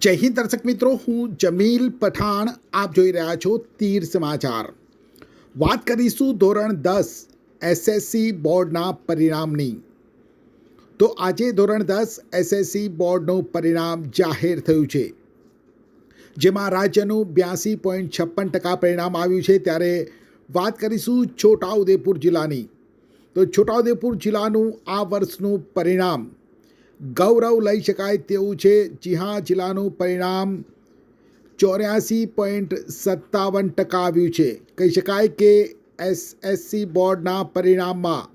જય હિન્દ દર્શક મિત્રો, હું જમીલ પઠાણ. આપ જોઈ રહ્યા છો તીર સમાચાર. વાત કરીશું ધોરણ દસ, એસએસસી બોર્ડના પરિણામની. તો આજે ધોરણ દસ, એસએસસી બોર્ડનું પરિણામ જાહેર થયું છે. જેમાં રાજ્યનું બ્યાસી પોઈન્ટ છપ્પન ટકા પરિણામ આવ્યું છે. ત્યારે વાત કરીશું છોટાઉદેપુર જિલ્લાની. તો છોટાઉદેપુર જિલ્લાનું આ વર્ષનું પરિણામ. ગૌરવ લઈ શકાય તેવું છે. જી હા જિલ્લાનું પરિણામ ચોર્યાસી પોઈન્ટ સત્તાવન ટકા આવ્યું છે. કહી શકાય કે એસએસસી બોર્ડના પરિણામમાં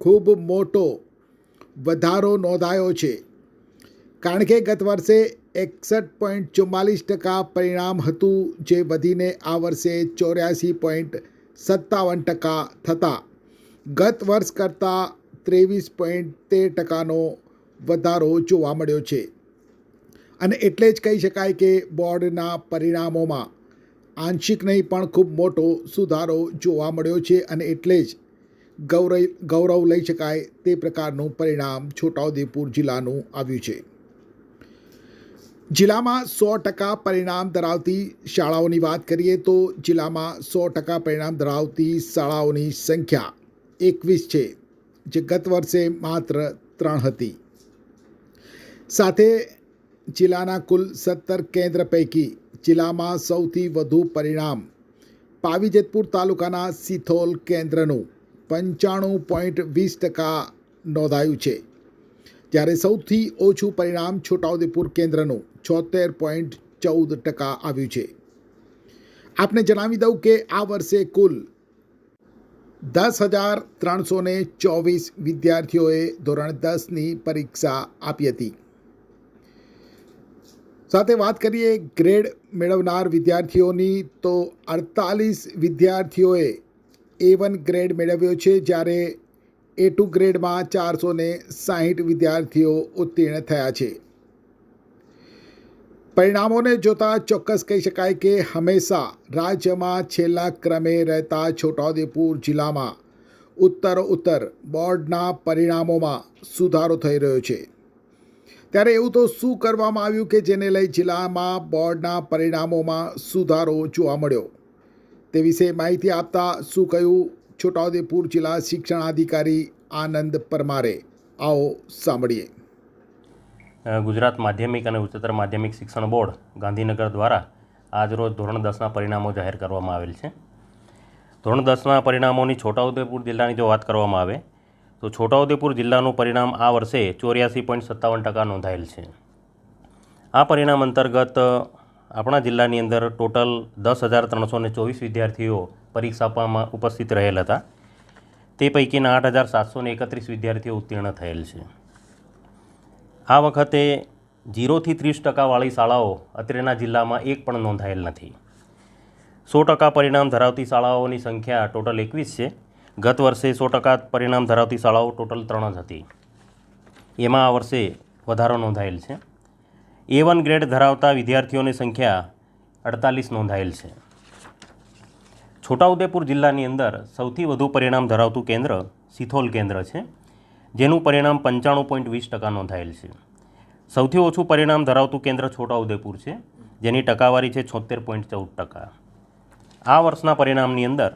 ખૂબ મોટો વધારો નોંધાયો છે. કારણ કે ગત વર્ષે એકસઠ પોઈન્ટ ચુમ્માલીસ ટકા પરિણામ હતું જે વધીને આ વર્ષે ચોર્યાસી પોઈન્ટ સત્તાવન ટકા થતાં ગત વર્ષ કરતાં ત્રેવીસ પોઈન્ટ તેર ટકાનો વધારો જોવા મળ્યો છે. અને એટલે જ કહી શકાય કે બોર્ડના પરિણામોમાં આંશિક નહીં, પણ ખૂબ મોટો સુધારો જોવા મળ્યો છે અને એટલે જ ગૌરવ ગૌરવ લઈ શકાય તે પ્રકારનું પરિણામ છોટાઉદેપુર જિલ્લાનું આવ્યું છે. જિલ્લામાં સો ટકા પરિણામ ધરાવતી શાળાઓની વાત કરીએ તો જિલ્લામાં સો ટકા પરિણામ ધરાવતી શાળાઓની સંખ્યા એકવીસ છે, જે ગત વર્ષે માત્ર ત્રણ હતી. સાથે જિલ્લાના કુલ સત્તર કેન્દ્ર પૈકી જિલ્લામાં સૌથી વધુ પરિણામ પાવીજેતપુર તાલુકાના સિથોલ કેન્દ્રનું પંચાણું પોઈન્ટ વીસ ટકા નોંધાયું છે. જ્યારે સૌથી ઓછું પરિણામ છોટાઉદેપુર કેન્દ્રનું છોતેર પોઈન્ટ ચૌદ ટકા આવ્યું છે. આપને જણાવી દઉં કે આ વર્ષે કુલ દસ હજાર ત્રણસો ચોવીસ વિદ્યાર્થીઓએ ધોરણ દસની પરીક્ષા આપી હતી. સાથે વાત કરીએ ગ્રેડ મેળવનાર વિદ્યાર્થીઓની, તો અડતાલીસ વિદ્યાર્થીઓએ એ વન ગ્રેડ મેળવ્યો છે, જ્યારે એ ટુ ગ્રેડમાં ચારસો ને સાહીઠ વિદ્યાર્થીઓ ઉત્તીર્ણ થયા છે. પરિણામોને જોતા ચોક્કસ કહી શકાય કે હંમેશા રાજ્યમાં છેલ્લા ક્રમે રહેતા છોટાઉદેપુર જિલ્લામાં ઉત્તર ઉત્તર બોર્ડના પરિણામોમાં સુધારો થઈ રહ્યો છે. ત્યારે એવું તો શું કરવામાં આવ્યું કે જેને લઈ જિલ્લામાં બોર્ડના પરિણામોમાં સુધારો જોવા મળ્યો? તે વિશે માહિતી આપતા શું કહ્યું છોટાઉદેપુર જિલ્લા શિક્ષણાધિકારી આનંદ પરમારે? આવો સાંભળીએ. ગુજરાત માધ્યમિક અને ઉચ્ચતર માધ્યમિક શિક્ષણ બોર્ડ ગાંધીનગર દ્વારા આજરોજ ધોરણ દસના પરિણામો જાહેર કરવામાં આવેલ છે. ધોરણ દસના પરિણામોની છોટાઉદેપુર જિલ્લાની જો વાત કરવામાં આવે તો છોટાઉદેપુર જિલ્લાનું પરિણામ આ વર્ષે ચોર્યાસી પોઈન્ટ સત્તાવન ટકા નોંધાયેલ છે. આ પરિણામ અંતર્ગત આપણા જિલ્લાની અંદર ટોટલ દસ હજાર ત્રણસો ને ચોવીસ વિદ્યાર્થીઓ પરીક્ષા આપવામાં ઉપસ્થિત રહેલ હતા. તે પૈકીના આઠ હજાર સાતસો ને એકત્રીસ વિદ્યાર્થીઓ ઉત્તીર્ણ થયેલ છે. આ વખતે જીરોથી ત્રીસ ટકાવાળી શાળાઓ અત્રેના જિલ્લામાં એક પણ નોંધાયેલ નથી. સો ટકા પરિણામ ધરાવતી શાળાઓની સંખ્યા ટોટલ એકવીસ છે. ગત વર્ષે સો ટકા પરિણામ ધરાવતી શાળાઓ ટોટલ ત્રણ જ હતી. એમાં આ વર્ષે વધારો નોંધાયેલ છે. એ વન ગ્રેડ ધરાવતા વિદ્યાર્થીઓની સંખ્યા અડતાલીસ નોંધાયેલ છે. છોટાઉદેપુર જિલ્લાની અંદર સૌથી વધુ પરિણામ ધરાવતું કેન્દ્ર સિથોલ કેન્દ્ર છે, જેનું પરિણામ પંચાણું પોઈન્ટ વીસ ટકા નોંધાયેલ છે. સૌથી ઓછું પરિણામ ધરાવતું કેન્દ્ર છોટાઉદેપુર છે, જેની ટકાવારી છે છોતેર પોઈન્ટ ચૌદ ટકા. આ વર્ષના પરિણામની અંદર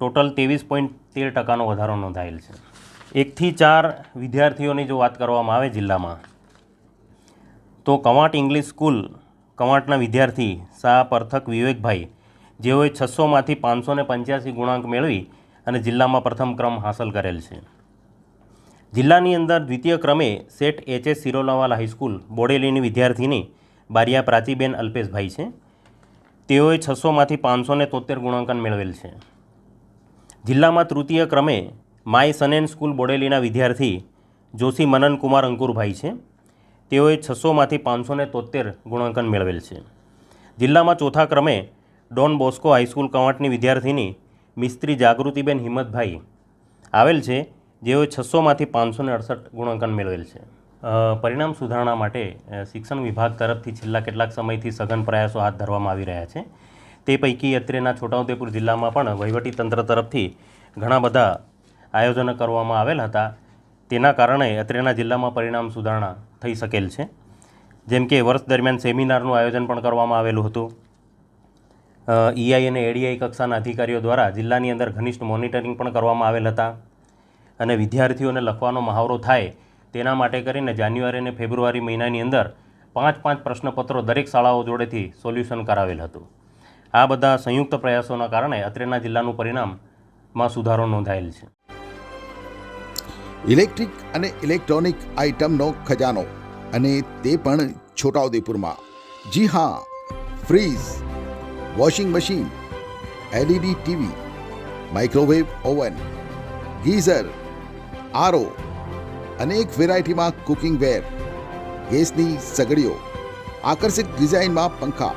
ટોટલ ત્રેવીસ પોઈન્ટ તેર ટકાનો વધારો નોંધાયેલ છે. એકથી ચાર વિદ્યાર્થીઓની જો વાત કરવામાં આવે જિલ્લામાં, તો કવાંટ ઇંગ્લિશ સ્કૂલ, કવાંટના વિદ્યાર્થી શાહ પરથક વિવેકભાઈ, જેઓએ છસોમાંથી પાંચસો ને પંચ્યાસી ગુણાંક મેળવી અને જિલ્લામાં પ્રથમ ક્રમ હાંસલ કરેલ છે. જિલ્લાની અંદર દ્વિતીય ક્રમે સેટ એચ એસ સિરોલાવાલ હાઈસ્કૂલ, બોડેલીની વિદ્યાર્થીની બારિયા પ્રાચીબેન અલ્પેશભાઈ છે. તેઓએ છસોમાંથી પાંચસો ને તોતેર ગુણાંકન મેળવેલ છે. જિલ્લામાં તૃતીય ક્રમે માય સનેન સ્કૂલ બોડેલીના વિદ્યાર્થી જોશી મનન કુમાર અંકુરભાઈ છે. તેઓએ છસોમાંથી પાંચસો ને તોતેર ગુણાંકન મેળવેલ છે. જિલ્લામાં ચોથા ક્રમે ડોન બોસ્કો હાઈસ્કૂલ કવાંટની વિદ્યાર્થીની મિસ્ત્રી જાગૃતિબેન હિંમતભાઈ આવેલ છે, જેઓએ છસોમાંથી પાંચસો ને અડસઠ ગુણાંકન મેળવેલ છે. પરિણામ સુધારણા માટે શિક્ષણ વિભાગ તરફથી છેલ્લા કેટલાક સમયથી સઘન પ્રયાસો હાથ ધરવામાં આવી રહ્યા છે. તે પૈકી અત્રેના છોટાઉદેપુર જિલ્લામાં પણ વહીવટીતંત્ર તરફથી ઘણા બધા આયોજનો કરવામાં આવેલ હતા. તેના કારણે અત્રેના જિલ્લામાં પરિણામ સુધારણા થઈ શકેલ છે. જેમ કે વર્ષ દરમિયાન સેમિનારનું આયોજન પણ કરવામાં આવેલું હતું. ઈઆઈ અને એડીઆઈ કક્ષાના અધિકારીઓ દ્વારા જિલ્લાની અંદર ઘનિષ્ઠ મોનિટરિંગ પણ કરવામાં આવેલ હતા અને વિદ્યાર્થીઓને લખવાનો મહાવરો થાય તેના માટે કરીને જાન્યુઆરી અને ફેબ્રુઆરી મહિનાની અંદર પાંચ પાંચ પ્રશ્નપત્રો દરેક શાળાઓ જોડેથી સોલ્યુશન કરાવેલ હતું. આ બધા સંયુક્ત પ્રયાસોના કારણે અત્રેના જિલ્લાનું પરિણામમાં સુધારો નોંધાયેલ છે. ઇલેક્ટ્રિક અને ઇલેક્ટ્રોનિક આઇટમનો ખજાનો અને તે પણ છોટાઉદેપુરમાં. જી હા, fridge, washing machine, LED TV, microwave oven, geyser, RO, અનેક વેરાયટીમાં કુકિંગ વેર, ગેસની સગડીઓ, આકર્ષિત ડિઝાઇનમાં પંખા